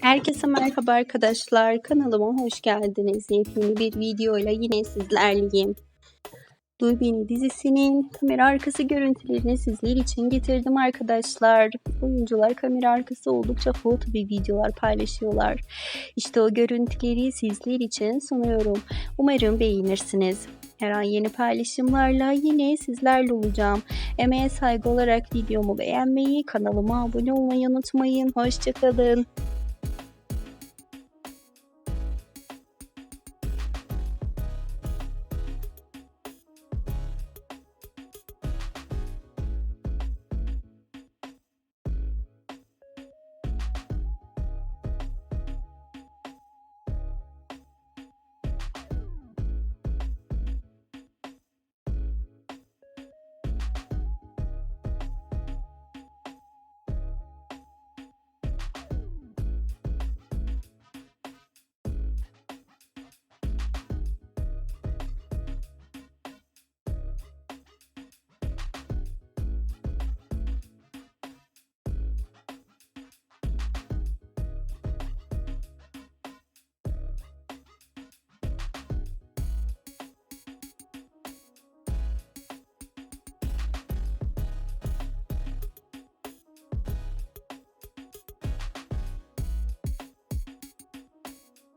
Herkese merhaba arkadaşlar. Kanalıma hoş geldiniz. Yepyeni bir videoyla yine sizlerleyim. Duy Beni dizisinin kamera arkası görüntülerini sizler için getirdim arkadaşlar. Oyuncular kamera arkası oldukça foto bir videolar paylaşıyorlar. İşte o görüntüleri sizler için sunuyorum. Umarım beğenirsiniz. Her an yeni paylaşımlarla yine sizlerle olacağım. Emeğe saygı olarak videomu beğenmeyi, kanalıma abone olmayı unutmayın. Hoşçakalın.